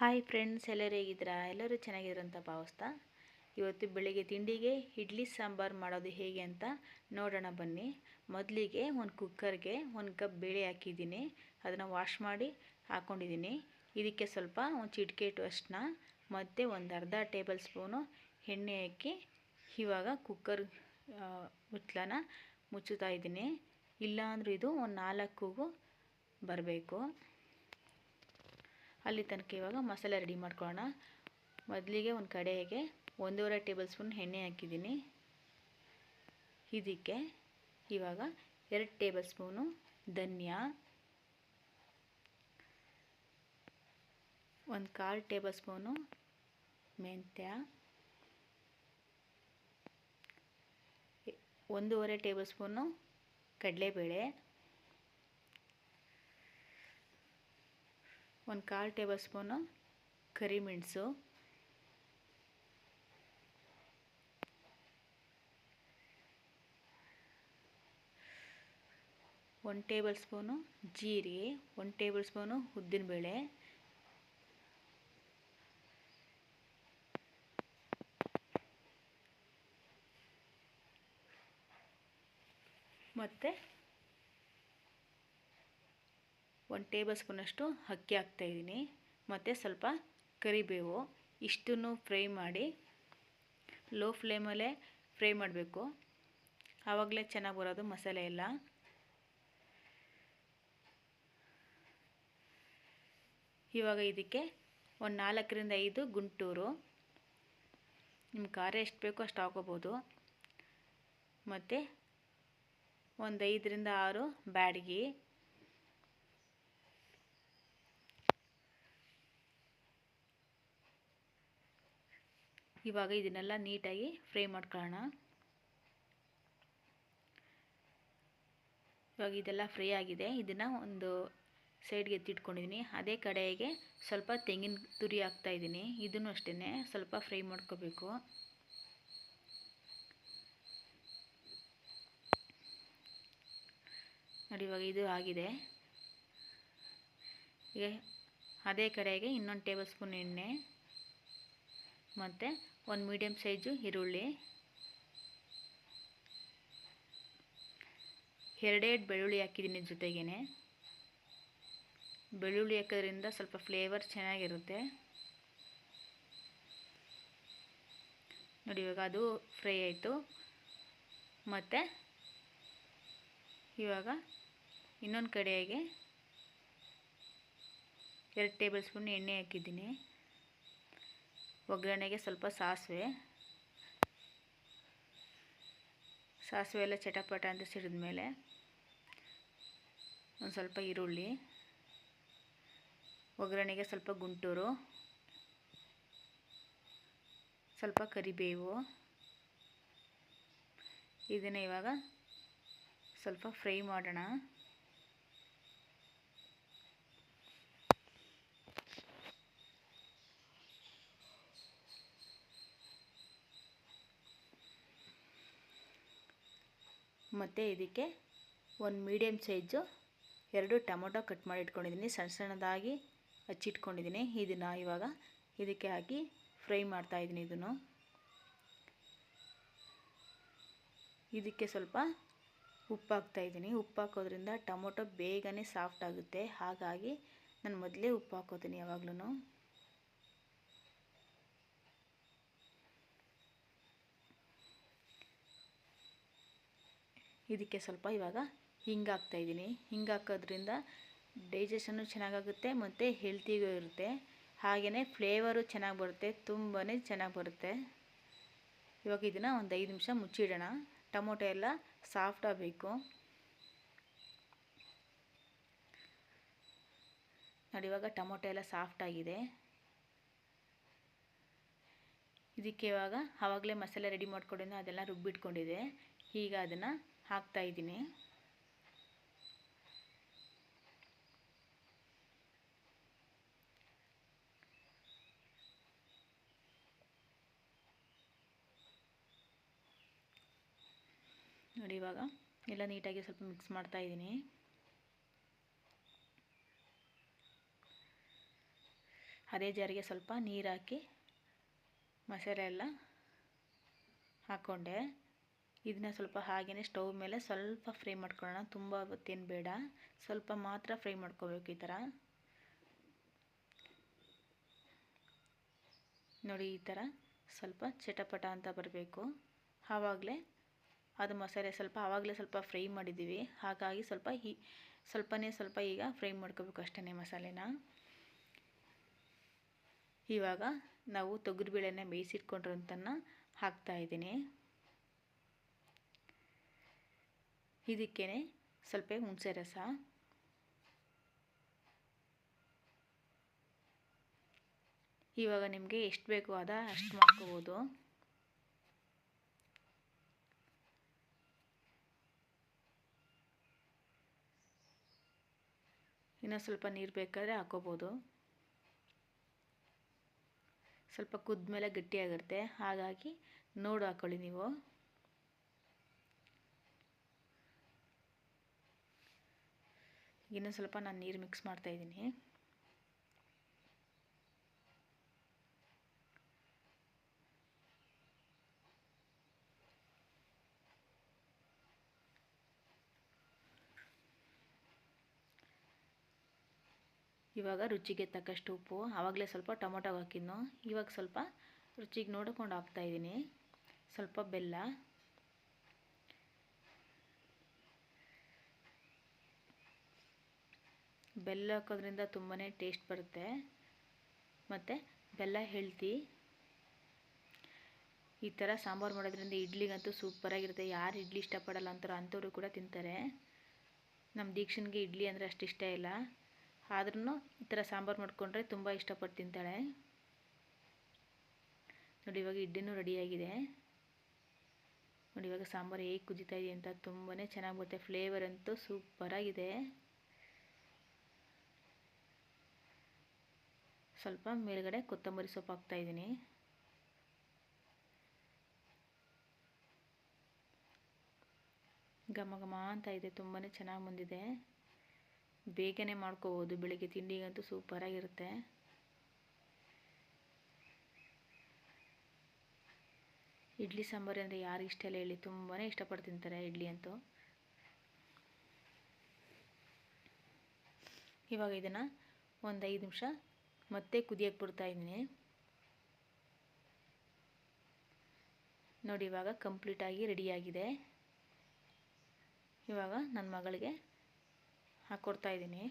Hi friends ಎಲ್ಲರೂ ಹೇಗಿದ್ದೀರಾ? ಎಲ್ಲರೂ ಚೆನ್ನಾಗಿದ್ರು ಅಂತ ಭಾವಿಸ್ತಾ. ಇವತ್ತು ಬೆಳಿಗ್ಗೆ ತಿಂಡಿಗೆ ಇಡ್ಲಿ ಸಾಂಬಾರು ಮಾಡೋದು ಹೇಗೆ ಅಂತ ನೋಡೋಣ ಬನ್ನಿ. ಮೊದಲಿಗೆ ಒಂದು ಕುಕ್ಕರ್ಗೆ ಒಂದು ಕಪ್ ಬೇಳೆ ಹಾಕಿದ್ದೀನಿ. ಅದನ್ನು ವಾಶ್ ಮಾಡಿ ಹಾಕ್ಕೊಂಡಿದ್ದೀನಿ ಇದಕ್ಕೆ ಸ್ವಲ್ಪ ಒಂದು ಚಿಟಿಕೆ ಅಷ್ಟನ್ನ ಮತ್ತು ಒಂದು ಅರ್ಧ ಟೇಬಲ್ ಸ್ಪೂನು ಎಣ್ಣೆ ಹಾಕಿ ಇವಾಗ ಕುಕ್ಕರ್ ಮುಚ್ಚಲನ ಮುಚ್ಚುತ್ತಾ ಇದ್ದೀನಿ. ಇಲ್ಲಾಂದ್ರೂ ಇದು ಒಂದು ನಾಲ್ಕು ಬರಬೇಕು. ಅಲ್ಲಿ ತನಕ ಇವಾಗ ಮಸಾಲೆ ರೆಡಿ ಮಾಡ್ಕೊಳ್ಳೋಣ. ಮೊದಲಿಗೆ ಒಂದು ಕಡೆಗೆ ಒಂದೂವರೆ ಟೇಬಲ್ ಸ್ಪೂನ್ ಎಣ್ಣೆ ಹಾಕಿದ್ದೀನಿ. ಇದಕ್ಕೆ ಇವಾಗ ಎರಡು ಟೇಬಲ್ ಸ್ಪೂನು ಧನಿಯಾ. ಒಂದು ಕಾಲು ಟೇಬಲ್ ಸ್ಪೂನು ಮೆಂತ್ಯ. ಒಂದೂವರೆ ಟೇಬಲ್ ಸ್ಪೂನು ಕಡಲೆಬೇಳೆ. ಒಂದು ಕಾಲು ಟೇಬಲ್ ಸ್ಪೂನು ಕರಿಮೆಣಸು ಒಂದು ಟೇಬಲ್ ಸ್ಪೂನು ಜೀರಿಗೆ ಒಂದು ಟೇಬಲ್ ಸ್ಪೂನು ಉದ್ದಿನಬೇಳೆ. ಮತ್ತು ಒಂದು ಟೇಬಲ್ ಸ್ಪೂನಷ್ಟು ಅಕ್ಕಿ ಹಾಕ್ತಾಯಿದ್ದೀನಿ ಮತ್ತು ಸ್ವಲ್ಪ ಕರಿಬೇವು ಇಷ್ಟನ್ನು ಫ್ರೈ ಮಾಡಿ ಲೋ ಫ್ಲೇಮಲ್ಲೇ ಫ್ರೈ ಮಾಡಬೇಕು. ಆವಾಗಲೇ ಚೆನ್ನಾಗಿ ಬರೋದು ಮಸಾಲೆ ಎಲ್ಲ. ಇವಾಗ ಇದಕ್ಕೆ ಒಂದು ನಾಲ್ಕರಿಂದ ಐದು ಗುಂಟೂರು. ನಿಮ್ಮ ಖಾರ ಎಷ್ಟು ಬೇಕೋ ಅಷ್ಟು ಹಾಕೋಬೋದು. ಮತ್ತು ಒಂದು ಐದರಿಂದ ಆರು ಬ್ಯಾಡಗಿ. ಇವಾಗ ಇದನ್ನೆಲ್ಲ ನೀಟಾಗಿ ಫ್ರೈ ಮಾಡ್ಕೊಳ್ಳೋಣ. ಇವಾಗ ಇದೆಲ್ಲ ಫ್ರೈ ಆಗಿದೆ. ಇದನ್ನು ಒಂದು ಸೈಡ್ಗೆ ಎತ್ತಿಟ್ಕೊಂಡಿದ್ದೀನಿ. ಅದೇ ಕಡೆಗೆ ಸ್ವಲ್ಪ ತೆಂಗಿನ ತುರಿ ಹಾಕ್ತಾಯಿದ್ದೀನಿ ಇದನ್ನು ಅಷ್ಟೇ ಸ್ವಲ್ಪ ಫ್ರೈ ಮಾಡ್ಕೋಬೇಕು. ನೋಡಿ ಇವಾಗ ಇದು ಆಗಿದೆ. ಈಗ ಅದೇ ಕಡೆಗೆ ಇನ್ನೊಂದು ಟೇಬಲ್ ಸ್ಪೂನ್ ಎಣ್ಣೆ ಮತ್ತು ಒಂದು ಮೀಡಿಯಮ್ ಸೈಜು ಈರುಳ್ಳಿ. ಎರಡೆರಡು ಬೆಳ್ಳುಳ್ಳಿ ಹಾಕಿದ್ದೀನಿ ಜೊತೆಗೇ ಬೆಳ್ಳುಳ್ಳಿ ಹಾಕೋದ್ರಿಂದ ಸ್ವಲ್ಪ ಫ್ಲೇವರ್ ಚೆನ್ನಾಗಿರುತ್ತೆ. ನೋಡಿ ಇವಾಗ ಅದು ಫ್ರೈ ಆಯಿತು. ಮತ್ತು ಇವಾಗ ಇನ್ನೊಂದು ಕಡೆಗೆ ಎರಡು ಟೇಬಲ್ ಸ್ಪೂನ್ ಎಣ್ಣೆ ಹಾಕಿದ್ದೀನಿ. ಒಗ್ಗರಣೆಗೆ ಸ್ವಲ್ಪ ಸಾಸಿವೆ. ಸಾಸಿವೆ ಎಲ್ಲ ಚಟಪಟ ಅಂತ ಸಿಡಿದ ಮೇಲೆ ಒಂದು ಸ್ವಲ್ಪ ಈರುಳ್ಳಿ, ಒಗ್ಗರಣೆಗೆ ಸ್ವಲ್ಪ ಗುಂಟೂರು, ಸ್ವಲ್ಪ ಕರಿಬೇವು. ಇದನ್ನು ಇವಾಗ ಸ್ವಲ್ಪ ಫ್ರೈ ಮಾಡೋಣ. ಮತ್ತು ಇದಕ್ಕೆ ಒಂದು ಮೀಡಿಯಮ್ ಸೈಜು ಎರಡು ಟೊಮೊಟೊ ಕಟ್ ಮಾಡಿ ಇಟ್ಕೊಂಡಿದ್ದೀನಿ. ಸಣ್ಣ ಸಣ್ಣದಾಗಿ ಹಚ್ಚಿಟ್ಕೊಂಡಿದ್ದೀನಿ. ಇದನ್ನು ಇವಾಗ ಇದಕ್ಕೆ ಹಾಕಿ ಫ್ರೈ ಮಾಡ್ತಾಯಿದ್ದೀನಿ ಇದನ್ನು. ಇದಕ್ಕೆ ಸ್ವಲ್ಪ ಉಪ್ಪು ಹಾಕ್ತಾಯಿದ್ದೀನಿ ಉಪ್ಪು ಹಾಕೋದ್ರಿಂದ ಟೊಮೊಟೊ ಬೇಗನೆ ಸಾಫ್ಟ್ ಆಗುತ್ತೆ. ಹಾಗಾಗಿ ನಾನು ಮೊದಲೇ ಉಪ್ಪು ಹಾಕೋತೀನಿ ಯಾವಾಗಲೂ ಇದಕ್ಕೆ ಸ್ವಲ್ಪ ಇವಾಗ ಹಿಂಗೆ ಹಾಕ್ತಾಯಿದ್ದೀನಿ ಹಿಂಗೆ ಹಾಕೋದ್ರಿಂದ ಡೈಜೆಷನ್ನು ಚೆನ್ನಾಗಾಗುತ್ತೆ, ಮತ್ತು ಹೆಲ್ತಿಗೂ ಇರುತ್ತೆ. ಹಾಗೆಯೇ ಫ್ಲೇವರು ಚೆನ್ನಾಗಿ ಬರುತ್ತೆ ತುಂಬಾ ಚೆನ್ನಾಗಿ ಬರುತ್ತೆ. ಇವಾಗ ಇದನ್ನು ಒಂದು ಐದು ನಿಮಿಷ ಮುಚ್ಚಿಡೋಣ. ಟೊಮೊಟೊ ಎಲ್ಲ ಸಾಫ್ಟ್ ಆಗಬೇಕು ನೋಡಿ, ಇವಾಗ ಟೊಮೊಟೊ ಎಲ್ಲ ಸಾಫ್ಟ್ ಆಗಿದೆ. ಇದಕ್ಕೆ ಇವಾಗ ಆವಾಗಲೇ ಮಸಾಲೆ ರೆಡಿ ಮಾಡ್ಕೊಂಡಿದ್ದೆ, ಅದೆಲ್ಲ ರುಬ್ಬಿಟ್ಕೊಂಡಿದೆ ಈಗ ಅದನ್ನು ಹಾಕ್ತಾಯಿದ್ದೀನಿ ನೋಡಿ ಇವಾಗ ಎಲ್ಲ ನೀಟಾಗಿ ಸ್ವಲ್ಪ ಮಿಕ್ಸ್ ಮಾಡ್ತಾ ಇದ್ದೀನಿ. ಅದೇ ಜಾರಿಗೆ ಸ್ವಲ್ಪ ನೀರು ಹಾಕಿ ಮಸಾಲೆ ಎಲ್ಲ ಹಾಕ್ಕೊಂಡೆ ಇದನ್ನ ಸ್ವಲ್ಪ ಹಾಗೆಯೇ ಸ್ಟವ್ ಮೇಲೆ ಸ್ವಲ್ಪ ಫ್ರೈ ಮಾಡ್ಕೊಳ್ಳೋಣ. ತುಂಬ ಹೊತ್ತೇನು ಬೇಡ. ಸ್ವಲ್ಪ ಮಾತ್ರ ಫ್ರೈ ಮಾಡ್ಕೋಬೇಕು ಈ ಥರ ನೋಡಿ ಈ ಥರ ಸ್ವಲ್ಪ ಚಟಪಟ ಅಂತ ಬರಬೇಕು. ಆವಾಗಲೇ ಅದು ಮಸಾಲೆ ಸ್ವಲ್ಪ ಆವಾಗಲೇ ಸ್ವಲ್ಪ ಫ್ರೈ ಮಾಡಿದ್ದೀವಿ. ಹಾಗಾಗಿ ಸ್ವಲ್ಪ ಈ ಸ್ವಲ್ಪನೇ ಸ್ವಲ್ಪ ಈಗ ಫ್ರೈ ಮಾಡ್ಕೋಬೇಕು ಅಷ್ಟೇ ಮಸಾಲೆನ. ಇವಾಗ ನಾವು ತೊಗರಿಬೇಳೆನ ಬೇಯಿಸಿಟ್ಕೊಂಡಿರೋಂಥನ್ನ ಹಾಕ್ತಾಯಿದ್ದೀನಿ ಇದಕ್ಕೇ ಸ್ವಲ್ಪ ಹುಣಸೆ ರಸ. ಇವಾಗ ನಿಮಗೆ ಎಷ್ಟು ಬೇಕು ಅದ ಅಷ್ಟು ಮಾಡ್ಕೋಬೋದು. ಇನ್ನೂ ಸ್ವಲ್ಪ ನೀರು ಬೇಕಾದರೆ ಹಾಕೋಬೋದು. ಸ್ವಲ್ಪ ಕುದ್ಮೇಲೆ ಗಟ್ಟಿಯಾಗಿರುತ್ತೆ ಹಾಗಾಗಿ ನೋಡು ಹಾಕ್ಕೊಳ್ಳಿ ನೀವು. ಇನ್ನೂ ಸ್ವಲ್ಪ ನಾನು ನೀರು ಮಿಕ್ಸ್ ಮಾಡ್ತಾ ಇದ್ದೀನಿ. ಇವಾಗ ರುಚಿಗೆ ತಕ್ಕಷ್ಟು ಉಪ್ಪು, ಆವಾಗಲೇ ಸ್ವಲ್ಪ ಟೊಮೊಟೊ ಹಾಕಿದ್ನು, ಇವಾಗ ಸ್ವಲ್ಪ ರುಚಿಗೆ ನೋಡಿಕೊಂಡು ಹಾಕ್ತಾಯಿದ್ದೀನಿ ಸ್ವಲ್ಪ ಬೆಲ್ಲ ಬೆಲ್ಲ ಹಾಕೋದ್ರಿಂದ ತುಂಬಾ ಟೇಸ್ಟ್ ಬರುತ್ತೆ. ಮತ್ತು ಬೆಲ್ಲ, ಹೆಲ್ತಿ. ಈ ಥರ ಸಾಂಬಾರು ಮಾಡೋದ್ರಿಂದ ಇಡ್ಲಿಗಂತೂ ಸೂಪರಾಗಿರುತ್ತೆ ಯಾರು ಇಡ್ಲಿ ಇಷ್ಟಪಡಲ್ಲ ಅಂತಾರೋ ಅಂಥವ್ರು ಕೂಡ ತಿಂತಾರೆ. ನಮ್ಮ ದೀಕ್ಷನ್ಗೆ ಇಡ್ಲಿ ಅಂದರೆ ಅಷ್ಟು ಇಷ್ಟ ಇಲ್ಲ. ಆದ್ರೂ ಈ ಥರ ಸಾಂಬಾರು ಮಾಡಿಕೊಂಡ್ರೆ ತುಂಬ ಇಷ್ಟಪಟ್ಟು ತಿಂತಾಳೆ. ನೋಡಿ, ಇವಾಗ ಇಡ್ಲಿನೂ ರೆಡಿಯಾಗಿದೆ ನೋಡಿ, ಇವಾಗ ಸಾಂಬಾರು ಹೇಗೆ ಕುದಿತಾ ಇದೆ ಅಂತ ತುಂಬಾ ಚೆನ್ನಾಗಿ ಬರುತ್ತೆ. ಫ್ಲೇವರ್ ಅಂತೂ ಸೂಪರಾಗಿದೆ ಸ್ವಲ್ಪ ಮೇಲುಗಡೆ ಕೊತ್ತಂಬರಿ ಸೊಪ್ಪು ಹಾಕ್ತಾಯಿದ್ದೀನಿ ಘಮ ಘಮ ಅಂತ ಇದೆ ತುಂಬಾ ಚೆನ್ನಾಗಿ ಬಂದಿದೆ. ಬೇಗನೆ ಮಾಡ್ಕೋಬೋದು, ಬೆಳಿಗ್ಗೆ ತಿಂಡಿಗಂತೂ ಸೂಪರಾಗಿರುತ್ತೆ ಇಡ್ಲಿ ಸಾಂಬಾರು ಅಂದರೆ ಯಾರು ಇಷ್ಟ ಇಲ್ಲ ಹೇಳಿ ತುಂಬಾ ಇಷ್ಟಪಟ್ಟು ತಿಂತಾರೆ ಇಡ್ಲಿ ಅಂತೂ. ಇವಾಗ ಇದನ್ನು ಒಂದು ಐದು ನಿಮಿಷ ಮತ್ತೆ ಕುದಿಯಕ್ಕೆ ಇದ್ದೀನಿ. ನೋಡಿ, ಇವಾಗ ಕಂಪ್ಲೀಟಾಗಿ ರೆಡಿಯಾಗಿದೆ ಇವಾಗ ನನ್ನ ಮಗಳಿಗೆ ಹಾಕ್ಕೊಡ್ತಾ ಇದ್ದೀನಿ.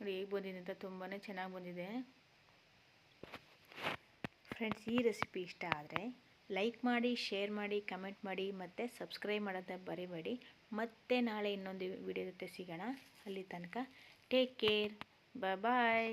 ನೋಡಿ, ಹೇಗೆ ಬಂದಿದೆ ಅಂತ ತುಂಬಾ ಚೆನ್ನಾಗಿ ಬಂದಿದೆ. ಫ್ರೆಂಡ್ಸ್ ಈ ರೆಸಿಪಿ ಇಷ್ಟ ಆದರೆ ಲೈಕ್ ಮಾಡಿ ಶೇರ್ ಮಾಡಿ ಕಮೆಂಟ್ ಮಾಡಿ, ಮತ್ತು ಸಬ್ಸ್ಕ್ರೈಬ್ ಮಾಡೋದನ್ನ ಬರಿಬೇಡಿ ಮತ್ತೆ ನಾಳೆ ಇನ್ನೊಂದು ವಿಡಿಯೋ ಜೊತೆ ಸಿಗೋಣ. ಅಲ್ಲಿ ತನಕ ಟೇಕ್ ಕೇರ್ ಬಾಯ್